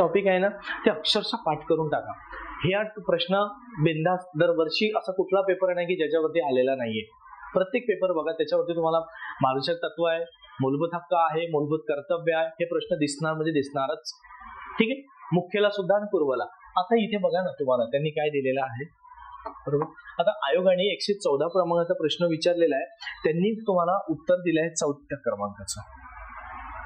Topic आहे ना ते अक्षरशः पाठ करून टाका. ह्या प्रश्न बिंदास दरवर्षी असा कुठला पेपर नाही की ज्याच्यावरती आलेला नाहीये. प्रत्येक पेपर बघा त्याच्यावरती तुम्हाला मार्गदर्शक तत्व आहे मूलभूत हक्क आहे मूलभूत कर्तव्य आहे हे प्रश्न दिसणार म्हणजे दिसणारच. ठीक आहे? मुख्यला सुद्धा आणि पूर्वला. आता इथे बघा ना तुम्हाला त्यांनी काय दिलेलं आहे? बरोबर? आता आयोगाने एकशे चौदा क्रमांकाचा प्रश्न विचारलेला आहे. त्यांनी तुम्हाला उत्तर दिलं आहे चौथ्या क्रमांकाचं.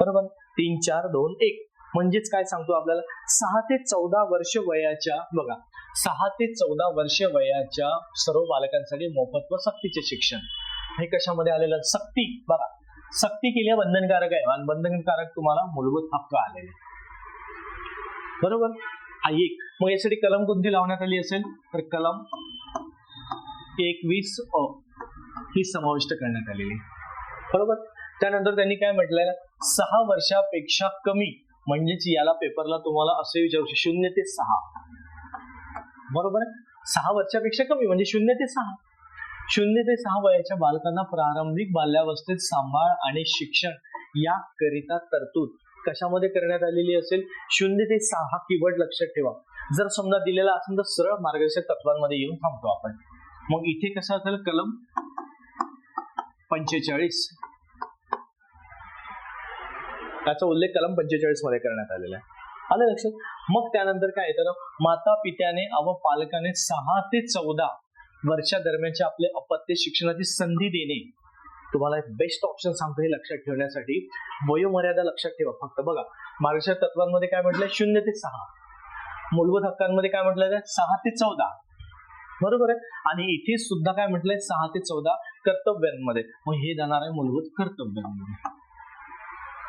बरोबर? तीन चार दोन एक. म्हणजेच काय सांगतो आपल्याला? सहा ते चौदा वर्ष वयाच्या बघा सहा ते चौदा वर्ष वयाच्या सर्व बालकांसाठी मोफत व सक्तीचे शिक्षण. हे कशामध्ये आलेलं? सक्ती बघा. सक्ती केल्या बंधनकारक आहे. आणि बंधनकारक तुम्हाला मूलभूत हक्क आलेले. बरोबर? हा एक. मग यासाठी कलम कोणती लावण्यात आली असेल? तर कलम एकवीस अ. ही समाविष्ट करण्यात आलेली. बरोबर? त्यानंतर त्यांनी काय म्हटलंय सहा वर्षापेक्षा कमी म्हणजेच याला पेपरला तुम्हाला असे विचारू शून्य ते सहा. बरोबर सहा वर्षापेक्षा कमी म्हणजे शून्य ते सहा. शून्य ते सहा वयाच्या बालकांना प्रारंभिक बाल्यावस्थेत सांभाळ आणि शिक्षण या करिता तरतूद कशामध्ये करण्यात आलेली असेल? शून्य ते सहा हा लक्षात ठेवा. जर समजा दिलेला असेल तर सरळ मार्गदर्शक तत्वांमध्ये येऊन थांबतो आपण. मग इथे कसं असेल कलम? पंचेचाळीस. त्याचा उल्लेख कलम पंचेचाळीसमध्ये करण्यात आलेला आहे. आलं लक्षात? मग त्यानंतर काय तर माता पित्याने व पालकाने सहा ते चौदा वर्षा दरम्यानचे आपले अपत्य शिक्षणाची संधी देणे. तुम्हाला एक बेस्ट ऑप्शन सांगतो हे लक्षात ठेवण्यासाठी. वयोमर्यादा लक्षात ठेवा. फक्त बघा. मार्गदर्शक तत्वांमध्ये काय म्हटलंय? शून्य ते सहा. मूलभूत हक्कांमध्ये काय म्हटलंय सहा ते चौदा. बरोबर आहे? आणि इथे सुद्धा काय म्हटलंय? सहा ते चौदा कर्तव्यांमध्ये. मग हे जाणार आहे मूलभूत कर्तव्यांमध्ये.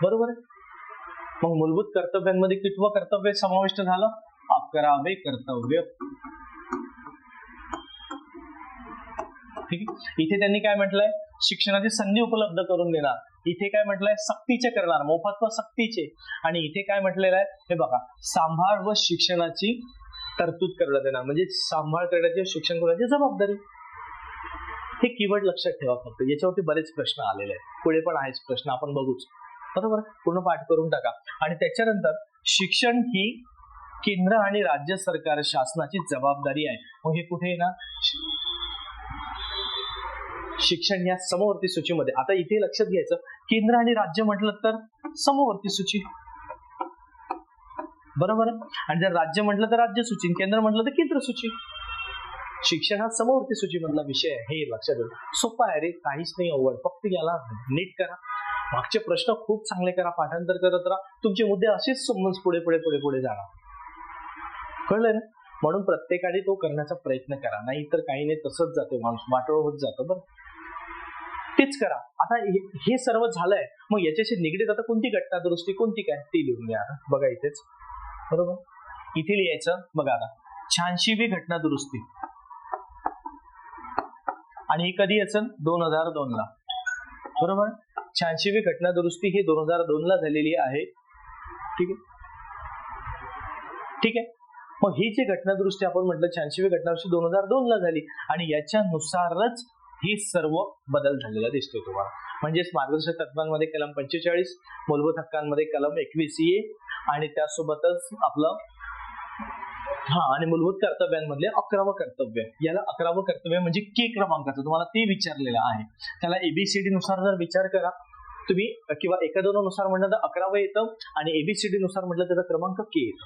बरोबर आहे? मग मूलभूत कर्तव्यांमध्ये कितवं कर्तव्य समाविष्ट झालं? अकरावे कर्तव्य. ठीक आहे? इथे त्यांनी काय म्हटलंय? शिक्षणाची संधी उपलब्ध करून देणार इथे काय म्हटलंय? सक्तीचे करणार मोफत व सक्तीचे. आणि इथे काय म्हटलेलं आहे? हे बघा सांभाळ व शिक्षणाची तरतूद करण्यात येणार म्हणजे सांभाळ करण्याची शिक्षण करण्याची जबाबदारी. हे कीवर्ड लक्षात ठेवा फक्त. याच्यावरती बरेच प्रश्न आलेले आहेत. पुढे पण आहेच प्रश्न. आपण बघूच. बरोबर? पूर्ण पाठ करून टाका. आणि त्याच्यानंतर शिक्षण ही केंद्र आणि राज्य सरकार शासनाची जबाबदारी आहे. मग हे कुठे आहे ना? शिक्षण या समवर्ती सूचीमध्ये. आता इथे लक्षात घ्यायचं. केंद्र आणि राज्य म्हटलं तर समवर्ती सूची. बरोबर? आणि जर राज्य म्हटलं तर राज्य सूची. केंद्र म्हटलं तर केंद्र सूची. शिक्षण हा समवर्ती सूची मधला विषय आहे. हे लक्षात ठेवा. सोपा आहे रे. काहीच नाही अवघड. फक्त याला नीट करा. मागचे प्रश्न खूप चांगले करा पाठांतर करत राहा. तुमचे मुद्दे असेच समज पुढे पुढे पुढे पुढे जाणार. कळलं ना? म्हणून प्रत्येकाने तो करण्याचा प्रयत्न करा. नाही तर काही नाही तसंच जाते माणूस. वाटोळ होत जातो बरं. तेच करा. आता हे सर्व झालंय. मग याच्याशी निगडीत आता कोणती घटना दुरुस्ती कोणती काय ती लिहून घ्या बघा इथेच. बरोबर? इथे लिहायचं. बघा आता. छानशीवी घटना दुरुस्ती आणि ही कधी असेल दोन हजार दोन ला बरोबर? शहाऐंशीवी घटना दुरुस्ती ही दोन हजार दोन ला झालेली आहे. ठीक आहे? ठीक आहे? मग ही जी घटना दुरुस्ती आपण म्हटलं शहाऐंशीवी घटना दुरुस्ती दोन हजार दोन ला झाली आणि याच्यानुसारच ही सर्व बदल झालेला दिसतो तुम्हाला. म्हणजेच मार्गदर्शक तत्वांमध्ये कलम पंचेचाळीस मूलभूत हक्कांमध्ये कलम एकवीस ए आणि त्यासोबतच आपलं हा आणि मूलभूत कर्तव्यांमधले अकरावं कर्तव्य. याला अकरावं कर्तव्य म्हणजे के क्रमांकाचं. तुम्हाला ते विचारलेलं आहे. त्याला एबीसीडी नुसार जर विचार करा तुम्ही किंवा एका दोन नुसार म्हटलं तर अकरावं येतं आणि एबीसीडी नुसार म्हटलं त्याचा क्रमांक के येतं.